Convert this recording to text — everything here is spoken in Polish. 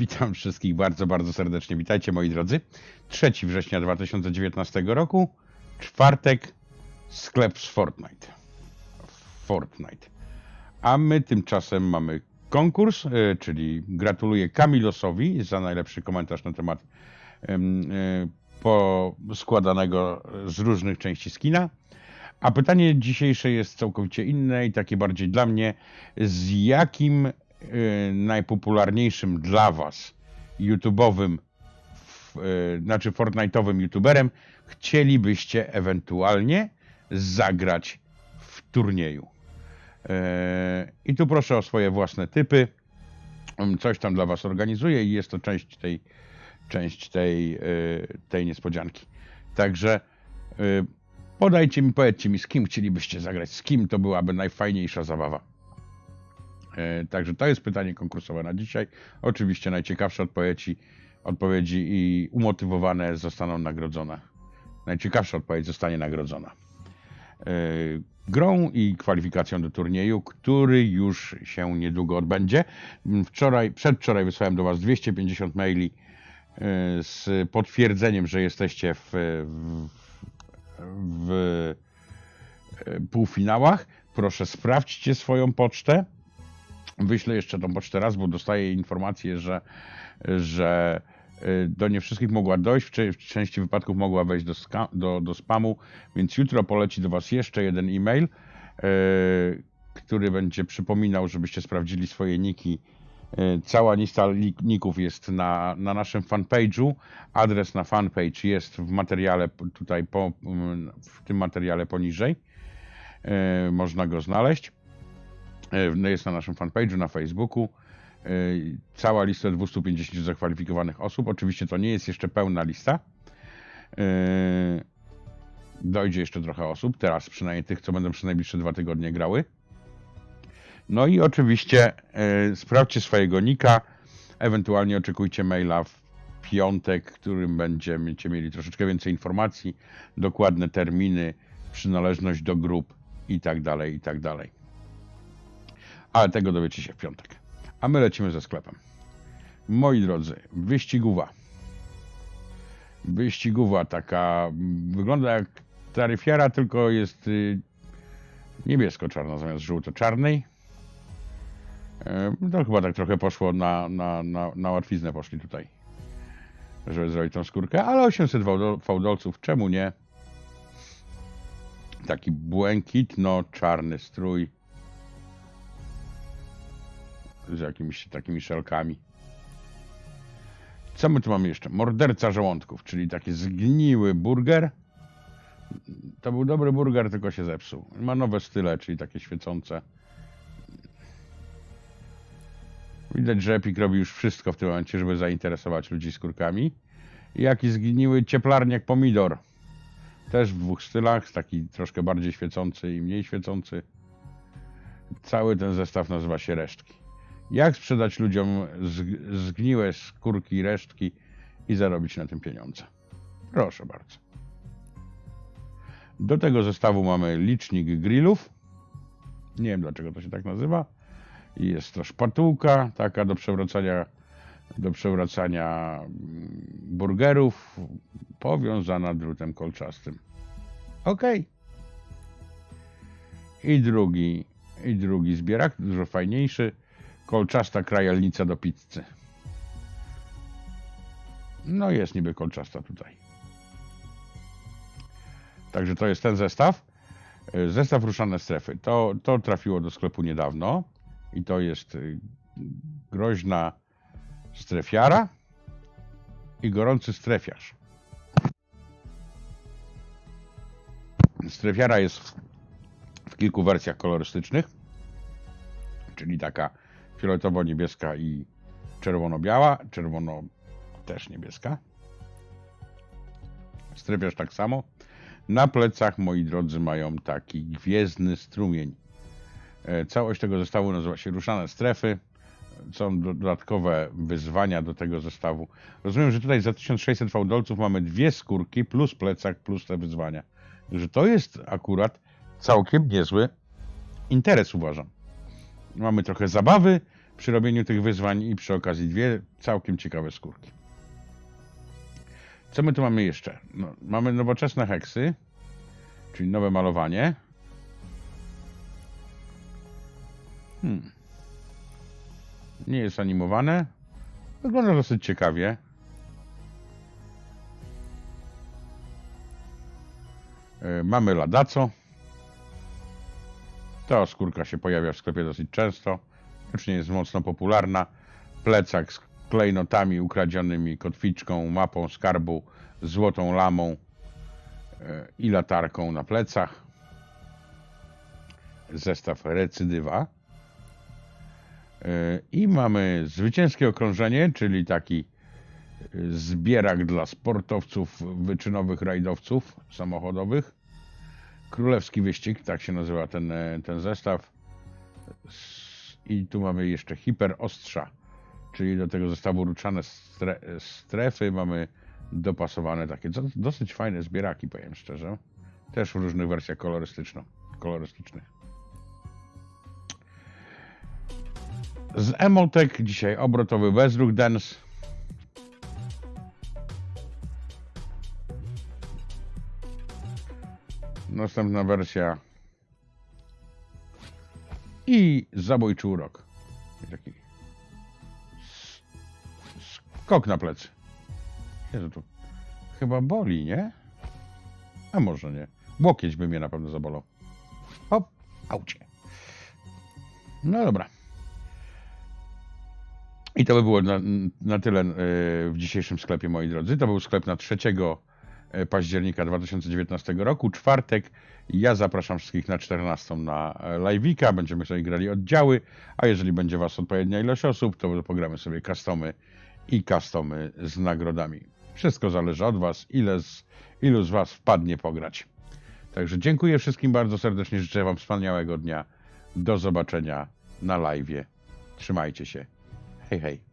Witam wszystkich bardzo, bardzo serdecznie. Witajcie moi drodzy. 3 września 2019 roku, czwartek, sklep z Fortnite. Fortnite. A my tymczasem mamy konkurs, e, czyli gratuluję Kamilosowi za najlepszy komentarz na temat em, e, poskładanego z różnych części skina. A pytanie dzisiejsze jest całkowicie inne i takie bardziej dla mnie. Z jakim najpopularniejszym dla Was YouTube'owym, y, znaczy Fortnite'owym YouTuberem chcielibyście ewentualnie zagrać w turnieju? Y, I tu proszę o swoje własne typy. Mm, Coś tam dla Was organizuję i jest to część tej, część tej, y, tej niespodzianki. Także y, Podajcie mi, powiedzcie mi, z kim chcielibyście zagrać, z kim to byłaby najfajniejsza zabawa. E, także to jest pytanie konkursowe na dzisiaj. Oczywiście najciekawsze odpowiedzi, odpowiedzi i umotywowane zostaną nagrodzone. Najciekawsza odpowiedź zostanie nagrodzona. E, grą i kwalifikacją do turnieju, który już się niedługo odbędzie. Wczoraj, przedwczoraj wysłałem do Was 250 maili e, z potwierdzeniem, że jesteście w, w w półfinałach. Proszę sprawdźcie swoją pocztę. Wyślę jeszcze tą pocztę raz, bo dostaję informację, że, że e, do nie wszystkich mogła dojść, w części wypadków mogła wejść do, ska- do, do spamu, więc jutro poleci do Was jeszcze jeden e-mail, e, który będzie przypominał, żebyście sprawdzili swoje niki. E, Cała lista li- ników jest na, na naszym fanpage'u. Adres na fanpage jest w materiale tutaj po, w tym materiale poniżej. E, Można go znaleźć. E, Jest na naszym fanpage'u na Facebooku. E, Cała lista 250 zakwalifikowanych osób. Oczywiście to nie jest jeszcze pełna lista. E, Dojdzie jeszcze trochę osób, teraz przynajmniej tych, co będą przez najbliższe dwa tygodnie grały. No i oczywiście sprawdźcie swojego nika, ewentualnie oczekujcie maila w piątek, którym będziecie mieli troszeczkę więcej informacji, dokładne terminy, przynależność do grup i tak dalej, i tak dalej. Ale tego dowiecie się w piątek. A my lecimy ze sklepem. Moi drodzy, wyścigówa. Wyścigówa taka, wygląda jak taryfiara, tylko jest y, niebiesko-czarna zamiast żółto-czarnej. E, To chyba tak trochę poszło na, na, na, na łatwiznę poszli tutaj, żeby zrobić tą skórkę, ale 800 fałdo- fałdolców, czemu nie? Taki błękitno-czarny strój z jakimiś takimi szelkami. Co my tu mamy jeszcze? Morderca żołądków, czyli taki zgniły burger. To był dobry burger, tylko się zepsuł. Ma nowe style, czyli takie świecące. Widać, że Epic robi już wszystko w tym momencie, żeby zainteresować ludzi skórkami. Jaki zgniły cieplarniak pomidor. Też w dwóch stylach, taki troszkę bardziej świecący i mniej świecący. Cały ten zestaw nazywa się resztki. Jak sprzedać ludziom zg- zgniłe skórki i resztki i zarobić na tym pieniądze? Proszę bardzo. Do tego zestawu mamy licznik grillów. Nie wiem dlaczego to się tak nazywa. Jest to szpatułka, taka do przewracania, do przewracania mm, burgerów, powiązana drutem kolczastym. Ok. I drugi, i drugi zbierak, dużo fajniejszy, kolczasta krajalnica do pizzy. No jest niby kolczasta tutaj. Także to jest ten zestaw. Y, Zestaw ruszane strefy. To, to trafiło do sklepu niedawno i to jest y, groźna strefiara i gorący strefiarz. Strefiara jest w kilku wersjach kolorystycznych, czyli taka fioletowo-niebieska i czerwono-biała, czerwono też niebieska. Strefiarz tak samo. Na plecach, moi drodzy, mają taki gwiezdny strumień. E, Całość tego zestawu nazywa się Ruszane Strefy. Są do- dodatkowe wyzwania do tego zestawu. Rozumiem, że tutaj za 1600 fałdolców mamy dwie skórki plus plecak plus te wyzwania. Że to jest akurat całkiem niezły interes, uważam. Mamy trochę zabawy, przy robieniu tych wyzwań i przy okazji dwie całkiem ciekawe skórki. Co my tu mamy jeszcze? No, mamy nowoczesne heksy, czyli nowe malowanie. Hmm. Nie jest animowane. Wygląda dosyć ciekawie. E, Mamy ladaco. Ta skórka się pojawia w sklepie dosyć często. Już nie jest mocno popularna. Plecak z klejnotami ukradzionymi, kotwiczką, mapą skarbu, złotą lamą e, i latarką na plecach. Zestaw recydywa. E, I mamy zwycięskie okrążenie, czyli taki e, zbierak dla sportowców, wyczynowych rajdowców samochodowych. Królewski wyścig, tak się nazywa ten, e, ten zestaw. I tu mamy jeszcze hiperostrza, czyli do tego zestawu ruczane stre, strefy. Mamy dopasowane takie do- dosyć fajne zbieraki, powiem szczerze. Też w różnych wersjach kolorystycznych. Z Emoltek dzisiaj obrotowy bezruch dance. Następna wersja. I zabójczy urok. Taki skok na plecy. Jezu, to chyba boli, nie? A może nie. Łokieć by mnie na pewno zabolał. Hop, aucie. No dobra. I to by było na, na tyle e, w dzisiejszym sklepie, moi drodzy. To był sklep na 3 e, października 2019 roku, czwartek. Ja zapraszam wszystkich na 14 na e, live'ika. Będziemy sobie grali oddziały, a jeżeli będzie Was odpowiednia ilość osób, to pogramy sobie customy i customy z nagrodami. Wszystko zależy od Was, ile z, ilu z Was wpadnie pograć. Także dziękuję wszystkim bardzo serdecznie. Życzę Wam wspaniałego dnia. Do zobaczenia na live'ie. Trzymajcie się. Hej, hej.